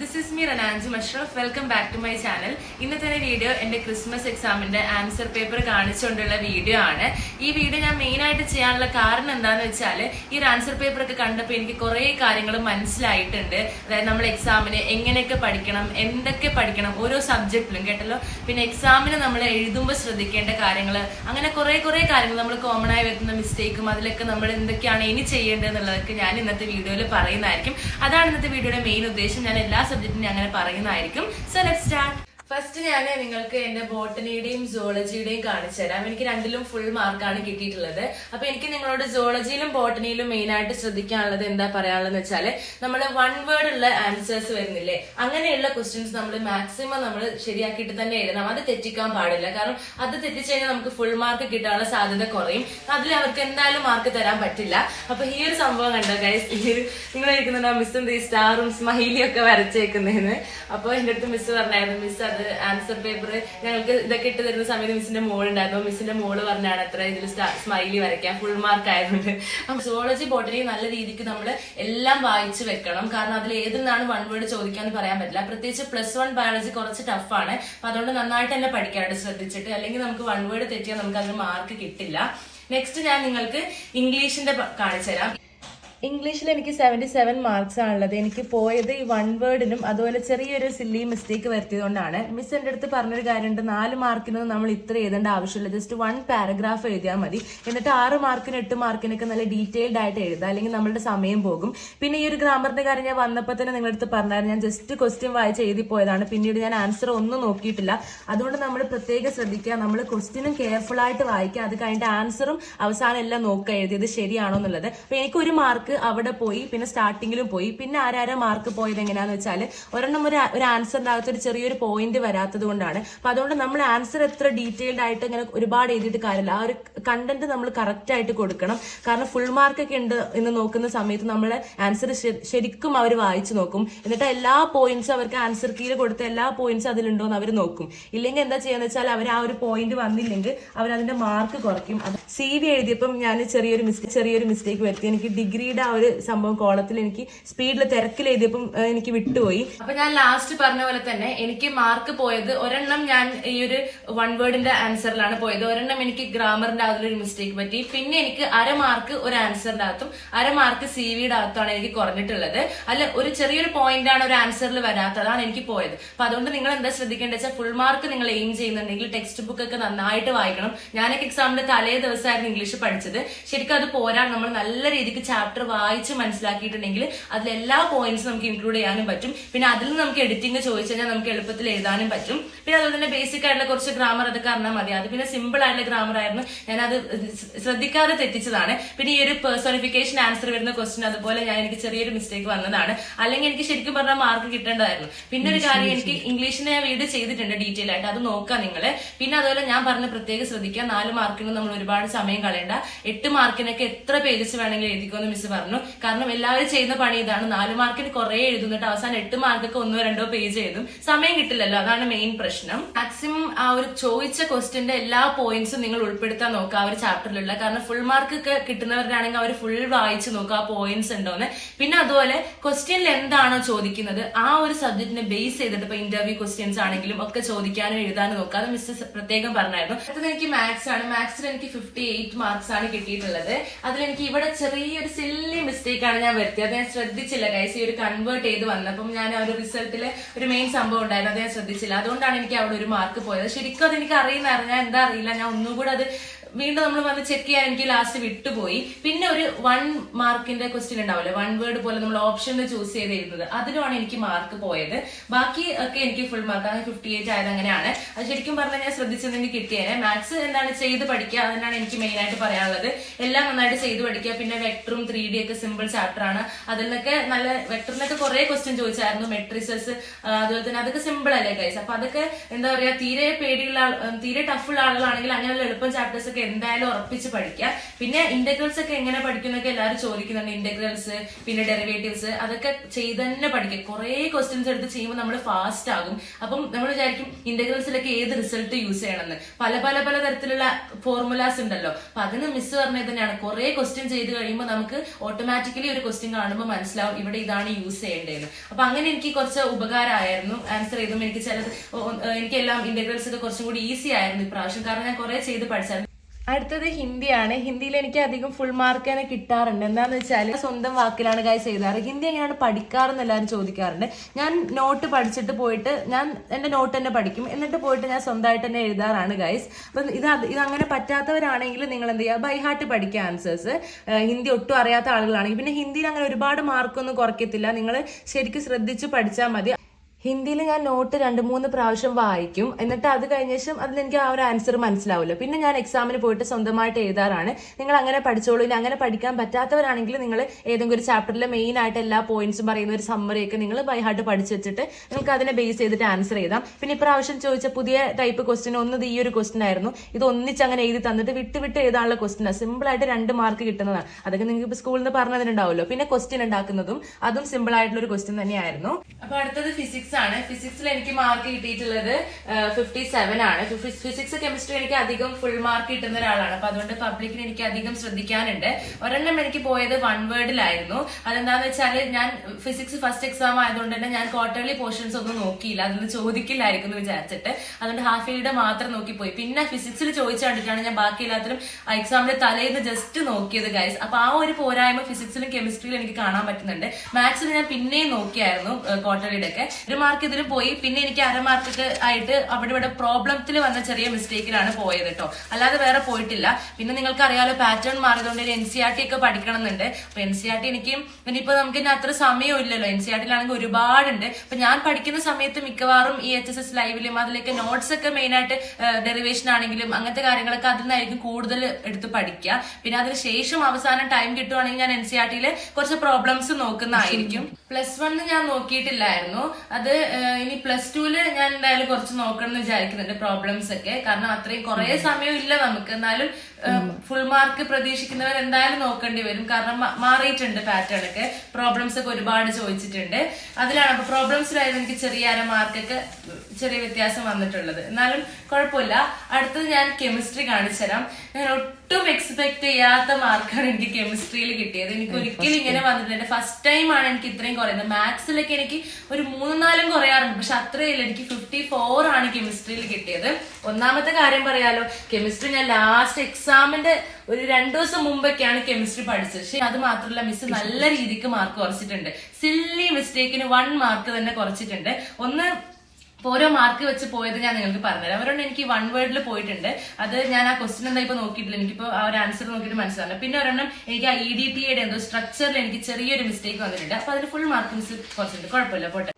This is me റനാൻജി Musharraf welcome back to my channel ഇന്നത്തെ video എന്റെ Christmas എക്സാമിന്റെ answer paper കാണിച്ചുകൊണ്ടുള്ള video ആണ്. ഈ വീഡിയോ ഞാൻ മെയിൻ ആയിട്ട് ചെയ്യാനുള്ള കാരണം എന്താന്ന് വെച്ചാൽ ഈ ഒരു ആൻസർ പേപ്പർ ഒക്കെ കണ്ടപ്പോൾ എനിക്ക് കുറെ കാര്യങ്ങൾ മനസ്സിലായിട്ടുണ്ട്. അതായത് നമ്മൾ എക്സാമിന് എങ്ങനെയൊക്കെ പഠിക്കണം എന്തൊക്കെ പഠിക്കണം ഓരോ സബ്ജക്റ്റിലും കേട്ടല്ലോ? പിന്നെ എക്സാമിന് നമ്മൾ എഴുതുമ്പോൾ ശ്രദ്ധിക്കേണ്ട കാര്യങ്ങൾ അങ്ങനെ കുറെ കുറെ കാര്യങ്ങൾ നമ്മൾ കോമൺ ആയി വരുന്ന മിസ്റ്റേക്കും അതിലൊക്കെ നമ്മൾ എന്തൊക്കെയാണ് ഇനി ചെയ്യേണ്ടത് എന്നുള്ളതൊക്കെ ഞാൻ ഇന്നത്തെ വീഡിയോയിൽ പറയുന്നതായിരിക്കും. അതാണ് ഇന്നത്തെ വീഡിയോയുടെ മെയിൻ ഉദ്ദേശം. ഞാൻ എല്ലാ സബ്ജക്റ്റിനും അങ്ങനെ പറയുന്നതായിരിക്കും. സോ ലെറ്റ് സ്റ്റാർട്ട് ഫസ്റ്റ് ഞാൻ നിങ്ങൾക്ക് എന്റെ ബോട്ടണിയുടെയും സോളജിയുടെയും കാണിച്ചു തരാം. എനിക്ക് രണ്ടിലും ഫുൾ മാർക്കാണ് കിട്ടിയിട്ടുള്ളത്. അപ്പൊ എനിക്ക് നിങ്ങളോട് സോളജിയിലും ബോട്ടണിയിലും മെയിൻ ആയിട്ട് ശ്രദ്ധിക്കാനുള്ളത് എന്താ പറയാനുള്ളത് വെച്ചാൽ നമ്മൾ വൺ വേർഡ് ഉള്ള ആൻസേഴ്സ് വരുന്നില്ലേ? അങ്ങനെയുള്ള ക്വസ്റ്റ്യൻസ് നമ്മൾ മാക്സിമം നമ്മൾ ശരിയാക്കിയിട്ട് തന്നെ എഴുതണം. അത് തെറ്റിക്കാൻ പാടില്ല. കാരണം അത് തെറ്റിച്ചു കഴിഞ്ഞാൽ നമുക്ക് ഫുൾ മാർക്ക് കിട്ടാനുള്ള സാധ്യത കുറയും. അതിൽ അവർക്ക് എന്തായാലും മാർക്ക് തരാൻ പറ്റില്ല. അപ്പൊ ഈ ഒരു സംഭവം കണ്ടോ ഗൈസ് ഈ ഒരു നിങ്ങൾ ഇരിക്കുന്നുണ്ടോ മിസ് എന്ത് ഈ സ്റ്റാറും സ്മൈലിയും ഒക്കെ വരച്ചേക്കുന്നതിന് അപ്പൊ എന്റെ അടുത്ത് മിസ് പറഞ്ഞായിരുന്നു മിസ് അത് ആൻസർ പേപ്പർ ഞങ്ങൾക്ക് ഇതൊക്കെ ഇട്ട് തരുന്ന സമയത്ത് മിസ്സിന്റെ മോൾ ഉണ്ടായിരുന്നു. മിസ്സിന്റെ മോൾ പറഞ്ഞാണ് അത്ര ഇതിൽ സ്മൈലി വരയ്ക്കാൻ ഫുൾ മാർക്ക് ആയതുകൊണ്ട്. അപ്പൊ സോളജി ബോട്ടണി നല്ല രീതിക്ക് നമ്മൾ എല്ലാം വായിച്ചു വെക്കണം. കാരണം അതിൽ ഏതിൽ നിന്നാണ് വൺ വേർഡ് ചോദിക്കാന്ന് പറയാൻ പറ്റില്ല. പ്രത്യേകിച്ച് പ്ലസ് വൺ ബയോളജി കുറച്ച് ടഫാണ് അപ്പൊ അതുകൊണ്ട് നന്നായിട്ട് തന്നെ പഠിക്കാനായിട്ട് ശ്രദ്ധിച്ചിട്ട് അല്ലെങ്കിൽ നമുക്ക് വൺ വേർഡ് തെറ്റിയാൽ നമുക്ക് അതിന് മാർക്ക് കിട്ടില്ല. നെക്സ്റ്റ് ഞാൻ നിങ്ങൾക്ക് ഇംഗ്ലീഷിന്റെ കാണിച്ചു തരാം. ഇംഗ്ലീഷിൽ എനിക്ക് സെവന്റി സെവൻ മാർക്സ് ആണുള്ളത്. എനിക്ക് പോയത് ഈ വൺ വേർഡിനും അതുപോലെ ചെറിയൊരു സില്ലി മിസ്റ്റേക്ക് വരുത്തിയതുകൊണ്ടാണ്. മിസ് എന്റെ അടുത്ത് പറഞ്ഞൊരു കാര്യമുണ്ട്. നാല് മാർക്കിനൊന്നും നമ്മൾ ഇത്ര എഴുതേണ്ട ആവശ്യമില്ല. ജസ്റ്റ് വൺ പാരഗ്രാഫ് എഴുതിയാൽ മതി. എന്നിട്ട് ആറ് മാർക്കിന് എട്ട് മാർക്കിനൊക്കെ നല്ല ഡീറ്റെയിൽഡ് ആയിട്ട് എഴുതുക. അല്ലെങ്കിൽ നമ്മളുടെ സമയം പോകും. പിന്നെ ഈ ഒരു ഗ്രാമറിന്റെ കാര്യം ഞാൻ വന്നപ്പോൾ തന്നെ നിങ്ങളുടെ അടുത്ത് പറഞ്ഞായിരുന്നു. ഞാൻ ജസ്റ്റ് ക്വസ്റ്റ്യൻ വായിച്ച് എഴുതി പോയതാണ്. പിന്നീട് ഞാൻ ആൻസർ ഒന്നും നോക്കിയിട്ടില്ല. അതുകൊണ്ട് നമ്മൾ പ്രത്യേകം ശ്രദ്ധിക്കുക. നമ്മൾ ക്വസ്റ്റ്യനും കെയർഫുൾ ആയിട്ട് വായിക്കുക. അത് കഴിഞ്ഞിട്ട് ആൻസറും അവസാനം എല്ലാം നോക്കുക എഴുതിയത് ശരിയാണോ എന്നുള്ളത്. അപ്പോൾ എനിക്ക് ഒരു മാർക്ക് അവിടെ പോയി പിന്നെ സ്റ്റാർട്ടിങ്ങിലും പോയി. പിന്നെ ആരാരാ മാർക്ക് പോയത് എങ്ങനെയാന്ന് വെച്ചാൽ ഒരെണ്ണം ഒരു ഒരു ആൻസർ അകത്ത് ഒരു ചെറിയൊരു പോയിന്റ് വരാത്തത് കൊണ്ടാണ്. അപ്പൊ അതുകൊണ്ട് നമ്മൾ ആൻസർ എത്ര ഡീറ്റെയിൽഡ് ആയിട്ട് ഇങ്ങനെ ഒരുപാട് എഴുതിയിട്ട് കാര്യമില്ല. ആ ഒരു കണ്ടന്റ് നമ്മൾ കറക്റ്റ് ആയിട്ട് കൊടുക്കണം. കാരണം ഫുൾ മാർക്ക് ഒക്കെ ഉണ്ട് എന്ന് നോക്കുന്ന സമയത്ത് നമ്മുടെ ആൻസർ ശരിക്കും അവർ വായിച്ചു നോക്കും. എന്നിട്ട് എല്ലാ പോയിന്റ്സും അവർക്ക് ആൻസർ കീയിൽ കൊടുത്ത എല്ലാ പോയിന്റ്സ് അതിലുണ്ടോ എന്ന് അവർ നോക്കും. ഇല്ലെങ്കിൽ എന്താ ചെയ്യാന്ന് വെച്ചാൽ അവർ ആ ഒരു പോയിന്റ് വന്നില്ലെങ്കിൽ അവർ അതിന്റെ മാർക്ക് കുറയ്ക്കും. സി വി എഴുതിയപ്പം ഞാൻ ചെറിയൊരു മിസ്റ്റേക്ക് ചെറിയൊരു മിസ്റ്റേക്ക് വരുത്തി. എനിക്ക് ഡിഗ്രിയുടെ ആ ഒരു സംഭവം കോളത്തിൽ എനിക്ക് സ്പീഡിൽ തിരക്കിൽ എഴുതിയപ്പം എനിക്ക് വിട്ടുപോയി. അപ്പൊ ഞാൻ ലാസ്റ്റ് പറഞ്ഞ പോലെ തന്നെ എനിക്ക് മാർക്ക് പോയത് ഒരെണ്ണം ഞാൻ ഈ ഒരു വൺ വേർഡിന്റെ ആൻസറിലാണ് പോയത്. ഒരെണ്ണം എനിക്ക് ഗ്രാമറിന്റെ അതിലൊരു മിസ്റ്റേക്ക് പറ്റി. പിന്നെ എനിക്ക് അര മാർക്ക് ഒരു ആൻസറിന്റെ അകത്തും അര മാർക്ക് സി വിയുടെ അകത്താണ് എനിക്ക് കുറഞ്ഞിട്ടുള്ളത്. അല്ല ഒരു ചെറിയൊരു പോയിന്റ് ആണ് ഒരു ആൻസറിൽ വരാത്തത് അതാണ് എനിക്ക് പോയത്. അപ്പൊ അതുകൊണ്ട് നിങ്ങൾ എന്താ ശ്രദ്ധിക്കേണ്ടത് വെച്ചാൽ ഫുൾ മാർക്ക് നിങ്ങൾ എയിം ചെയ്യുന്നുണ്ടെങ്കിൽ ടെക്സ്റ്റ് ബുക്ക് ഒക്കെ നന്നായിട്ട് വായിക്കണം. ഞാനൊക്കെ എക്സാമിന്റെ തലേ ദിവസമായിരുന്നു ഇംഗ്ലീഷ് പഠിച്ചത്. ശരിക്കും അത് പോരാ നമ്മൾ നല്ല രീതിക്ക് ചാപ്റ്റർ വായിച്ച് മനസ്സിലാക്കിയിട്ടുണ്ടെങ്കിൽ അതിൽ എല്ലാ പോയിന്റ്സും നമുക്ക് ഇൻക്ലൂഡ് ചെയ്യാനും പറ്റും. പിന്നെ അതിൽ നിന്ന് നമുക്ക് എഡിറ്റിംഗ് ചോദിച്ചു കഴിഞ്ഞാൽ നമുക്ക് എളുപ്പത്തിൽ എഴുതാനും പറ്റും. പിന്നെ അതുപോലെ തന്നെ ബേസിക് ആയിട്ടുള്ള കുറച്ച് ഗ്രാമർ അതൊക്കെ അറിഞ്ഞാൽ മതി. അത് പിന്നെ സിമ്പിൾ ആയിട്ടുള്ള ഗ്രാമർ ആയിരുന്നു. ഞാൻ അത് ശ്രദ്ധിക്കാതെ തെറ്റിച്ചതാണ്. പിന്നെ ഈ ഒരു പേഴ്സോണിഫിക്കേഷൻ ആൻസർ വരുന്ന ക്വസ്റ്റ്യൻ അതുപോലെ ഞാൻ എനിക്ക് ചെറിയൊരു മിസ്റ്റേക്ക് വന്നതാണ്. അല്ലെങ്കിൽ എനിക്ക് ശരിക്കും പറഞ്ഞാൽ മാർക്ക് കിട്ടേണ്ടതായിരുന്നു. പിന്നെ ഒരു കാര്യം എനിക്ക് ഇംഗ്ലീഷിനെ വീട് ചെയ്തിട്ടുണ്ട് ഡീറ്റെയിൽ ആയിട്ട്. അത് നോക്കാം നിങ്ങൾ പിന്നെ അതുപോലെ ഞാൻ പറഞ്ഞ പ്രത്യേകം ശ്രദ്ധിക്കുക നാല് മാർക്കിന് നമ്മൾ ഒരുപാട് സമയം കളയണ്ട. എട്ട് മാർക്കിനൊക്കെ എത്ര പേജസ് വേണമെങ്കിലും എഴുതിക്കോന്ന് മിസ് പറഞ്ഞു. കാരണം എല്ലാവരും ചെയ്യുന്ന പണി ഇതാണ്. നാല് മാർക്കിന് കുറെ എഴുതുന്നിട്ട് അവസാനം എട്ട് മാർക്കൊക്കെ ഒന്നോ രണ്ടോ പേജ് എഴുതും. സമയം കിട്ടില്ലല്ലോ. അതാണ് മെയിൻ പ്രശ്നം. മാക്സിമം ആ ഒരു ചോദിച്ച ക്വസ്റ്റിന്റെ എല്ലാ പോയിന്റ്സും നിങ്ങൾ ഉൾപ്പെടുത്താൻ നോക്കുക ആ ഒരു ചാപ്റ്ററിലുള്ള കാരണം ഫുൾ മാർക്ക് ഒക്കെ കിട്ടുന്നവരാണെങ്കിൽ അവർ ഫുൾ വായിച്ച് നോക്കുക ആ പോയിന്റ്സ് ഉണ്ടോന്ന്. പിന്നെ അതുപോലെ ക്വസ്റ്റ്യനിൽ എന്താണോ ചോദിക്കുന്നത് ആ ഒരു സബ്ജക്റ്റിനെ ബേസ് ചെയ്തിട്ട് ഇപ്പൊ ഇന്റർവ്യൂ ക്വസ്റ്റ്യൻസ് ആണെങ്കിലും ഒക്കെ ചോദിക്കാനും എഴുതാനും നോക്കുക. അത് മിസ്റ്റർ പ്രത്യേകം പറഞ്ഞായിരുന്നു. അടുത്തത് എനിക്ക് മാത്സ് ആണ്. മാത്സിൽ എനിക്ക് ഫിഫ്റ്റി എയ്റ്റ് മാർക്സ് ആണ് കിട്ടിയിട്ടുള്ളത്. അതിൽ എനിക്ക് ഇവിടെ ചെറിയൊരു സില്ലി മിസ്റ്റേക്ക് ആണ് ഞാൻ വരുത്തിയത്. അത് ഞാൻ ശ്രദ്ധിച്ചില്ല കൈസ് ഈ ഒരു കൺവേർട്ട് ചെയ്ത് വന്നപ്പം ഞാൻ ആ ഒരു റിസൾട്ടിൽ ഒരു മെയിൻ സംഭവം ഉണ്ടായിരുന്നു. അത് ഞാൻ ശ്രദ്ധിച്ചില്ല. അതുകൊണ്ടാണ് എനിക്ക് അവിടെ ഒരു മാർക്ക് പോയത്. ശരിക്കും അത് എനിക്ക് അറിയുന്ന ഞാൻ എന്താ അറിയില്ല. ഞാൻ ഒന്നുകൂടെ അത് വീണ്ടും നമ്മൾ വന്ന് ചെക്ക് ചെയ്യാൻ എനിക്ക് ലാസ്റ്റ് വിട്ടുപോയി. പിന്നെ ഒരു വൺ മാർക്കിന്റെ ക്വസ്റ്റ്യൻ ഉണ്ടാവില്ലേ. വൺ വേർഡ് പോലെ നമ്മൾ ഓപ്ഷൻ ചൂസ് ചെയ്ത് എഴുതുന്നത് അതിലുമാണ് എനിക്ക് മാർക്ക് പോയത്. ബാക്കി ഒക്കെ എനിക്ക് ഫുൾ മാർക്ക് അങ്ങനെ ഫിഫ്റ്റി എയ്റ്റ് ആയത് അങ്ങനെയാണ്. അത് ശരിക്കും പറഞ്ഞാൽ ഞാൻ ശ്രദ്ധിച്ചതിന് കിട്ടിയേനെ. മാത്സ് എന്താണ് ചെയ്ത് പഠിക്കുക? അതിനാണ് എനിക്ക് മെയിൻ ആയിട്ട് പറയാനുള്ളത്. എല്ലാം നന്നായിട്ട് ചെയ്ത് പഠിക്കുക. പിന്നെ വെക്ടറും ത്രീ ഡി ഒക്കെ സിമ്പിൾ ചാപ്റ്റർ ആണ്. അതിൽ നിന്നൊക്കെ നല്ല വെക്ടറിനൊക്കെ കുറെ ക്വസ്റ്റ്യൻ ചോദിച്ചായിരുന്നു. മെട്രിസസ് അതുപോലെ തന്നെ അതൊക്കെ സിമ്പിൾ അല്ലേ ഗൈസ് അപ്പൊ അതൊക്കെ എന്താ പറയാ തീരെ പേടിയുള്ള തീരെ ടഫുള്ള ആളുകളാണെങ്കിൽ അങ്ങനെയുള്ള എളുപ്പം ചാപ്റ്റേഴ്സ് ഒക്കെ എന്തായാലും ഉറപ്പിച്ച് പഠിക്കുക പിന്നെ ഇന്റഗ്രൽസ് ഒക്കെ എങ്ങനെ പഠിക്കുന്നൊക്കെ എല്ലാവരും ചോദിക്കുന്നുണ്ട്. ഇന്റഗ്രൽസ് പിന്നെ ഡെറിവേറ്റീവ്സ് അതൊക്കെ ചെയ്ത് തന്നെ പഠിക്കുക കുറേ ക്വസ്റ്റ്യൻസ് എടുത്ത് ചെയ്യുമ്പോൾ നമ്മൾ ഫാസ്റ്റ് ആകും. അപ്പം നമ്മൾ വിചാരിക്കും ഇന്റഗ്രൽസിലൊക്കെ ഏത് റിസൾട്ട് യൂസ് ചെയ്യണമെന്ന്. പല പല പല തരത്തിലുള്ള ഫോർമുലാസ് ഉണ്ടല്ലോ. അപ്പൊ അതിന് മിസ് പറഞ്ഞത് തന്നെയാണ്. കുറെ ക്വസ്റ്റ്യൻ ചെയ്ത് കഴിയുമ്പോൾ നമുക്ക് ഓട്ടോമാറ്റിക്കലി ഒരു ക്വസ്റ്റ്യൻ കാണുമ്പോൾ മനസ്സിലാവും ഇവിടെ ഇതാണ് യൂസ് ചെയ്യേണ്ടതെന്ന്. അപ്പൊ അങ്ങനെ എനിക്ക് കുറച്ച് ഉപകാരമായിരുന്നു. ആൻസർ ചെയ്തും എനിക്ക് ചിലത് എനിക്കെല്ലാം ഇന്റഗ്രൽസ് ഒക്കെ കുറച്ചും കൂടി ഈസി ആയിരുന്നു ഇപ്രാവശ്യം. കാരണം ഞാൻ കുറെ ചെയ്ത് പഠിച്ചായിരുന്നു. അടുത്തത് ഹിന്ദിയാണ്. ഹിന്ദിയിൽ എനിക്ക് അധികം ഫുൾ മാർക്ക് തന്നെ കിട്ടാറുണ്ട്. എന്താന്ന് വെച്ചാൽ സ്വന്തം വാക്കിലാണ് ഗൈസ് എഴുതാറ്. ഹിന്ദി എങ്ങനെയാണ് പഠിക്കാറെന്ന് എല്ലാവരും ചോദിക്കാറുണ്ട്. ഞാൻ നോട്ട് പഠിച്ചിട്ട് പോയിട്ട് ഞാൻ എന്റെ നോട്ട് തന്നെ പഠിക്കും. എന്നിട്ട് പോയിട്ട് ഞാൻ സ്വന്തമായിട്ട് തന്നെ എഴുതാറാണ് ഗൈസ് അപ്പം ഇത് ഇത് അങ്ങനെ പറ്റാത്തവരാണെങ്കിൽ നിങ്ങൾ എന്ത് ചെയ്യുക? ബൈ ഹാർട്ട് പഠിക്കുക ആൻസേഴ്സ് ഹിന്ദി ഒട്ടും അറിയാത്ത ആളുകളാണെങ്കിൽ പിന്നെ ഹിന്ദിയിൽ അങ്ങനെ ഒരുപാട് മാർക്കൊന്നും കുറയ്ക്കത്തില്ല. നിങ്ങൾ ശരിക്കും ശ്രദ്ധിച്ച് പഠിച്ചാൽ മതി. ഹിന്ദിയിൽ ഞാൻ നോട്ട് രണ്ട് മൂന്ന് പ്രാവശ്യം വായിക്കും. എന്നിട്ട് അത് കഴിഞ്ഞ ശേഷം അതിൽ എനിക്ക് ആ ഒരു ആൻസർ മനസ്സിലാവില്ല. പിന്നെ ഞാൻ എക്സാമിന് പോയിട്ട് സ്വന്തമായിട്ട് എഴുതാറാണ്. നിങ്ങൾ അങ്ങനെ പഠിച്ചോളൂ. ഇനി അങ്ങനെ പഠിക്കാൻ പറ്റാത്തവരാണെങ്കിൽ നിങ്ങൾ ഏതെങ്കിലും ഒരു ചാപ്റ്ററിലെ മെയിൻ ആയിട്ട് എല്ലാ പോയിന്റ്സും പറയുന്ന ഒരു സമ്മറിയൊക്കെ നിങ്ങൾ ബൈ ഹാർട്ട് പഠിച്ചു വെച്ചിട്ട് നിങ്ങൾക്ക് അതിനെ ബേസ് ചെയ്തിട്ട് ആൻസർ ചെയ്താം പിന്നെ ഇപ്രാവശ്യം ചോദിച്ച പുതിയ ടൈപ്പ് ക്വസ്റ്റ്യൻ ഒന്ന് ഈ ഒരു ക്വസ്റ്റ്യൻ ആയിരുന്നു. ഇത് ഒന്നിച്ച് അങ്ങനെ എഴുതി തന്നിട്ട് വിട്ട് വിട്ട് എഴുതാനുള്ള ക്വസ്റ്റ്യൻ സിമ്പിൾ ആയിട്ട് രണ്ട് മാർക്ക് കിട്ടുന്നതാണ്. അതൊക്കെ നിങ്ങൾക്ക് ഇപ്പോൾ സ്കൂളിൽ നിന്ന് പറഞ്ഞതിനുണ്ടാവുമല്ലോ. പിന്നെ ക്വസ്റ്റ്യൻ ഉണ്ടാക്കുന്നതും അതും സിമ്പിൾ ആയിട്ടുള്ള ഒരു ക്വസ്റ്റ്യൻ തന്നെയായിരുന്നു. അപ്പോൾ അടുത്തത് ഫിസിക്സ് ആണ്. ഫിസിക്സിൽ എനിക്ക് മാർക്ക് കിട്ടിയിട്ടുള്ളത് ഫിഫ്റ്റി സെവൻ ആണ്. ഫിസിക്സ് കെമിസ്ട്രി എനിക്ക് അധികം ഫുൾ മാർക്ക് കിട്ടുന്ന ഒരാളാണ്. അപ്പൊ അതുകൊണ്ട് പബ്ലിക്കിന് എനിക്ക് അധികം ശ്രദ്ധിക്കാനുണ്ട്. ഒരെണ്ണം എനിക്ക് പോയത് വൺ വേർഡിലായിരുന്നു അതെന്താന്ന് വെച്ചാൽ ഞാൻ ഫിസിക്സ് ഫസ്റ്റ് എക്സാം ആയതുകൊണ്ട് തന്നെ ഞാൻ ക്വാർട്ടർലി പോർഷൻസ് ഒന്നും നോക്കിയില്ല. അതൊന്നും ചോദിക്കില്ലായിരിക്കും എന്ന് വിചാരിച്ചിട്ട്. അതുകൊണ്ട് ഹാഫ് ഇയറുടെ മാത്രം നോക്കിപ്പോയി. പിന്നെ ഫിസിക്സിൽ ചോദിച്ചു കണ്ടിട്ടാണ് ഞാൻ ബാക്കി എല്ലാത്തിലും എക്സാമിന്റെ തലേന്ന് ജസ്റ്റ് നോക്കിയത് ഗൈസ് അപ്പൊ ആ ഒരു പോരായ്മ ഫിസിക്സിലും കെമിസ്ട്രിയിലും എനിക്ക് കാണാൻ പറ്റുന്നുണ്ട്. മാത്സിൽ ഞാൻ പിന്നെയും നോക്കിയായിരുന്നു ക്വാർട്ടർലിയുടെ ഒക്കെ. ഒരു മാർക്ക് ഇതിൽ പോയി. പിന്നെ എനിക്ക് അര മാർക്കിട്ട് ആയിട്ട് അവിടെ ഇവിടെ പ്രോബ്ലത്തിൽ വന്ന ചെറിയ മിസ്റ്റേക്കിലാണ് പോയത് കേട്ടോ അല്ലാതെ വേറെ പോയിട്ടില്ല. പിന്നെ നിങ്ങൾക്ക് അറിയാലോ പാറ്റേൺ മാറിയതുകൊണ്ട് എൻ സി ആർ ടി ഒക്കെ പഠിക്കണം എന്നുണ്ട് അപ്പൊ എൻ സി ആർ ടി എനിക്ക് ഇനിയിപ്പോ നമുക്ക് ഇനി അത്ര സമയം ഇല്ലല്ലോ. എൻ സി ആർ ടിയിലാണെങ്കിൽ ഒരുപാടുണ്ട്. അപ്പൊ ഞാൻ പഠിക്കുന്ന സമയത്ത് മിക്കവാറും ഈ എച്ച് എസ് എസ് ലൈവിലും അതിലേക്ക് നോട്ട്സ് ഒക്കെ മെയിൻ ആയിട്ട് ഡെറിവേഷൻ ആണെങ്കിലും അങ്ങനത്തെ കാര്യങ്ങളൊക്കെ അതിൽ നിന്നായിരിക്കും കൂടുതൽ എടുത്ത് പഠിക്കുക. പിന്നെ അതിന് ശേഷം അവസാനം ടൈം കിട്ടുവാണെങ്കിൽ ഞാൻ എൻ സി ആർ ടിയിൽ കുറച്ച് പ്രോബ്ലംസ് നോക്കുന്നതായിരിക്കും. പ്ലസ് വൺ ഞാൻ നോക്കിയിട്ടില്ലായിരുന്നു. അത് ഏഹ്, ഇനി പ്ലസ് ടുവിൽ ഞാൻ എന്തായാലും കുറച്ച് നോക്കണം എന്ന് വിചാരിക്കുന്നുണ്ട് പ്രോബ്ലംസ് ഒക്കെ. കാരണം അത്രയും കുറെ സമയം ഇല്ല നമുക്ക്. എന്നാലും ഫുൾ മാർക്ക് പ്രതീക്ഷിക്കുന്നവർ എന്തായാലും നോക്കേണ്ടി വരും. കാരണം മാറിയിട്ടുണ്ട് പാറ്റേൺ ഒക്കെ. പ്രോബ്ലംസ് ഒക്കെ ഒരുപാട് ചോദിച്ചിട്ടുണ്ട്. അതിലാണ് അപ്പൊ പ്രോബ്ലംസിലായിരുന്നു എനിക്ക് ചെറിയ അര മാർക്കൊക്കെ ചെറിയ വ്യത്യാസം വന്നിട്ടുള്ളത്. എന്നാലും കുഴപ്പമില്ല. അടുത്തത് ഞാൻ കെമിസ്ട്രി കാണിച്ചു തരാം ഞാൻ ഒട്ടും എക്സ്പെക്ട് ചെയ്യാത്ത മാർക്കാണ് എനിക്ക് കെമിസ്ട്രിയിൽ കിട്ടിയത്. എനിക്ക് ഒരിക്കലും ഇങ്ങനെ വന്നിട്ടില്ല ഫസ്റ്റ് ടൈം ആണ് എനിക്ക് ഇത്രയും കുറയുന്നത്. മാത്സിലൊക്കെ എനിക്ക് ഒരു മൂന്നും നാലും കുറയാറുണ്ട്. പക്ഷെ അത്രയില്ല എനിക്ക് ഫിഫ്റ്റി ഫോർ ആണ് കെമിസ്ട്രിയിൽ കിട്ടിയത്. ഒന്നാമത്തെ കാര്യം പറയാലോ. കെമിസ്ട്രി ഞാൻ ലാസ്റ്റ് എക്സാമിന്റെ ഒരു രണ്ടു ദിവസം മുമ്പൊക്കെയാണ് കെമിസ്ട്രി പഠിച്ചത്. പക്ഷെ അത് മാത്രമല്ല മിസ് നല്ല രീതിക്ക് മാർക്ക് കുറച്ചിട്ടുണ്ട്. സില്ലി മിസ്റ്റേക്കിന് വൺ മാർക്ക് തന്നെ കുറച്ചിട്ടുണ്ട്. ഒന്ന് ഇപ്പൊ ഓരോ മാർക്ക് വെച്ച് പോയത് ഞാൻ നിങ്ങൾക്ക് പറഞ്ഞുതരാം. അവരോട് എനിക്ക് വൺ വേർഡിൽ പോയിട്ടുണ്ട്. അത് ഞാൻ ആ ക്വസ്റ്റ്യൻ എന്താ ഇപ്പൊ നോക്കിയിട്ടില്ല. എനിക്കിപ്പോ ആ ഒരു ആൻസർ നോക്കിയിട്ട് മനസ്സിലാവില്ല പിന്നെ ഒരെണ്ണം എനിക്ക് ആ ഇ ഡി ടി എന്തോ സ്ട്രക്ചറിൽ എനിക്ക് ചെറിയൊരു മിസ്റ്റേക്ക് വന്നിട്ടുണ്ട്. അപ്പൊ അതിന് ഫുൾ മാർക്ക് മിസ് കുറച്ചിട്ടുണ്ട് കുഴപ്പമില്ല. പോട്ടെ.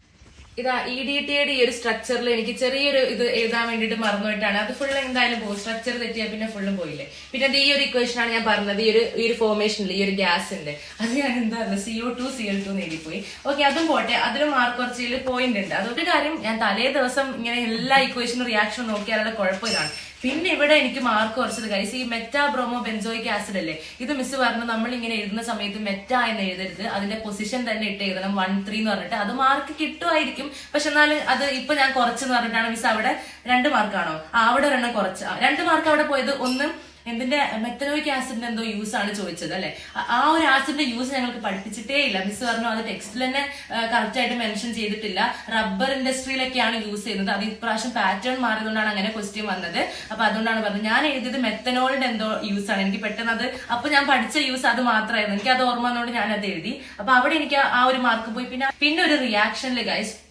ഇതാ ഇ ഡി ടിയുടെ ഈ ഒരു സ്ട്രക്ചറിൽ എനിക്ക് ചെറിയൊരു ഇത് എഴുതാൻ വേണ്ടിയിട്ട് മറന്നുപോയിട്ടാണ്. അത് ഫുൾ എന്തായാലും പോകും സ്ട്രക്ചർ തെറ്റിയാൽ പിന്നെ ഫുള്ളും പോയില്ലേ. പിന്നെ അത് ഈ ഒരു ഇക്വേഷൻ ആണ് ഞാൻ പറഞ്ഞത്. ഈ ഒരു ഈ ഒരു ഫോർമേഷനിൽ ഈ ഒരു ഗ്യാസിന്റെ അത് ഞാൻ എന്താ C O two C L two നേടിപ്പോയി okay അതും പോട്ടെ. അതിലും മാർക്ക് കുറച്ചിൽ പോയിന്റ് ഉണ്ട് അതൊരു കാര്യം ഞാൻ തലേ ദിവസം ഇങ്ങനെ എല്ലാ ഇക്വേഷനും റിയാക്ഷനും നോക്കിയാലുള്ള കുഴപ്പമില്ലാണ് പിന്നെ ഇവിടെ എനിക്ക് മാർക്ക് കുറച്ചത് കൈസ് ഈ മെറ്റാ ബ്രോമോ ബെൻസോയിക് ആസിഡ് അല്ലേ? ഇത് മിസ് പറഞ്ഞു. നമ്മൾ ഇങ്ങനെ എഴുതുന്ന സമയത്ത് മെറ്റ എന്ന് എഴുതരുത്. അതിന്റെ പൊസിഷൻ തന്നെ ഇട്ട് എഴുതണം. വൺ ത്രീ എന്ന് പറഞ്ഞിട്ട്. അത് മാർക്ക് കിട്ടുമായിരിക്കും. പക്ഷെ എന്നാൽ അത് ഇപ്പൊ ഞാൻ കുറച്ചെന്ന് പറഞ്ഞിട്ടാണ് മിസ് അവിടെ രണ്ട് മാർക്കാണോ ആ അവിടെ ഒരെണ്ണം കുറച്ച്. രണ്ട് മാർക്ക് അവിടെ പോയത് ഒന്ന് എന്തിന്റെ മെത്തനോയിക് ആസിഡിന്റെ എന്തോ യൂസ് ആണ് ചോദിച്ചത് അല്ലെ? ആ- ഒരു ആസിഡിന്റെ യൂസ് ഞങ്ങൾക്ക് പഠിപ്പിച്ചിട്ടേ ഇല്ല. മിസ് പറഞ്ഞു അത് ടെക്സ്റ്റിൽ തന്നെ കറക്റ്റ് ആയിട്ട് മെൻഷൻ ചെയ്തിട്ടില്ല. റബ്ബർ ഇൻഡസ്ട്രിയിലൊക്കെയാണ് യൂസ് ചെയ്യുന്നത്. അത് ഇപ്രാവശ്യം പാറ്റേൺ മാറിയതുകൊണ്ടാണ് അങ്ങനെ ക്വസ്റ്റ്യൻ വന്നത്. അപ്പൊ അതുകൊണ്ടാണ് പറഞ്ഞത്. ഞാൻ എഴുതിയത് മെത്തനോളിന്റെ എന്തോ യൂസ് ആണ്. എനിക്ക് പെട്ടെന്ന് അത് അപ്പൊ ഞാൻ പഠിച്ച യൂസ് അത് മാത്രമായിരുന്നു. എനിക്ക് അത് ഓർമ്മ വന്നുകൊണ്ട് ഞാൻ അത് എഴുതി. അപ്പൊ അവിടെ എനിക്ക് ആ ഒരു മാർക്ക് പോയി. പിന്നെ പിന്നെ ഒരു റിയാക്ഷനിൽ ഗൈസ്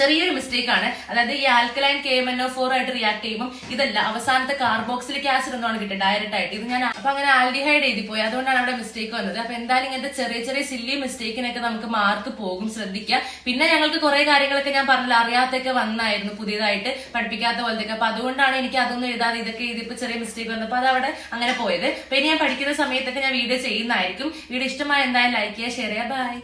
ചെറിയൊരു മിസ്റ്റേക്ക് ആണ്. അതായത് ഈ alkaline K M N O four ആയിട്ട് റിയാക്ട് ചെയ്യുമ്പോൾ ഇതല്ല അവസാനത്തെ കാർബോക്സിലിക് ആസിഡ് എന്നാണ് കിട്ടുക ഡയറക്റ്റ് ആയിട്ട്. ഇത് ഞാൻ അപ്പൊ അങ്ങനെ ആൽഡിഹൈഡ് എഴുതി പോയി. അതുകൊണ്ടാണ് അവിടെ മിസ്റ്റേക്ക് വന്നത്. അപ്പൊ എന്തായാലും ഇങ്ങനത്തെ ചെറിയ ചെറിയ സില്ലി മിസ്റ്റേക്കിനൊക്കെ നമുക്ക് മാർക്ക് പോകും ശ്രദ്ധിക്കുക. പിന്നെ ഞങ്ങൾക്ക് കുറെ കാര്യങ്ങളൊക്കെ ഞാൻ പറഞ്ഞില്ല. അറിയാത്തൊക്കെ വന്നായിരുന്നു പുതിയതായിട്ട് പഠിപ്പിക്കാത്ത പോലത്തെ അപ്പൊ അതുകൊണ്ടാണ് എനിക്ക് അതൊന്നും എഴുതാതെ ഇതൊക്കെ ഇതിപ്പോ ചെറിയ മിസ്റ്റേക്ക് വന്നപ്പോൾ അവിടെ അങ്ങനെ പോയത്. ഇനി ഞാൻ പഠിക്കുന്ന സമയത്തൊക്കെ ഞാൻ വീഡിയോ ചെയ്യുന്നതായിരിക്കും. വീഡിയോ ഇഷ്ടമായ എന്തായാലും ലൈക്ക് ചെയ്യുക ഷെയർ ചെയ്യുക. ബൈ